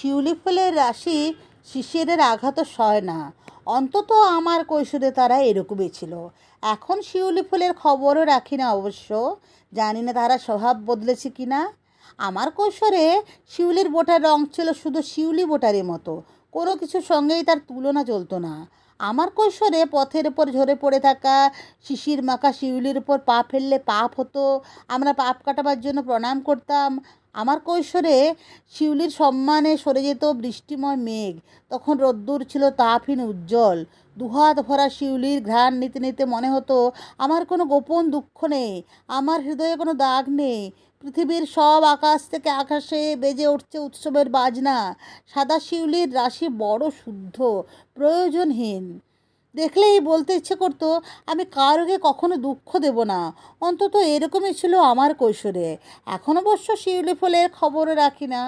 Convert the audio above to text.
শিউলি ফুলের রাশি শিশিরের আঘাত সয় না। অন্তত আমার কৈশোরে তারা এরকমই ছিল। এখন শিউলি ফুলের খবরও রাখি না অবশ্য। জানি না তারা স্বভাব বদলেছে কি না আমার কৈশোরে শিউলির বোটার রং ছিল শুধু শিউলি বোটারের মতো। কোনো কিছুর সঙ্গেই তার তুলনা চলতো না। আমার কৈশোরে পথের ওপর ঝরে পড়ে থাকা শিশির মাখা শিউলির উপর পা ফেললে পাপ হতো। আমরা পাপ কাটাবার জন্য প্রণাম করতাম। আমার কৈশোরে শিউলির সম্মানে সরে যেত বৃষ্টিময় মেঘ। তখন রোদ্দুর ছিল তাপহীন উজ্জ্বল। দুহাত ভরা শিউলির ঘ্রাণ নিতে নিতে মনে হতো, আমার কোনো গোপন দুঃখ নেই, আমার হৃদয়ে কোনো দাগ নেই। পৃথিবীর সব আকাশ থেকে আকাশে বেজে উঠছে উৎসবের বাজনা। সাদা শিউলির রাশি বড় শুদ্ধ, প্রয়োজনহীন। দেখলেই বলতে ইচ্ছে করতো, আমি কারোকে কখনো দুঃখ দেব না? অন্তত এরকমই ছিল আমার কৈশোরে। এখন অবশ্য শিউলি ফুলের খবরও রাখি না।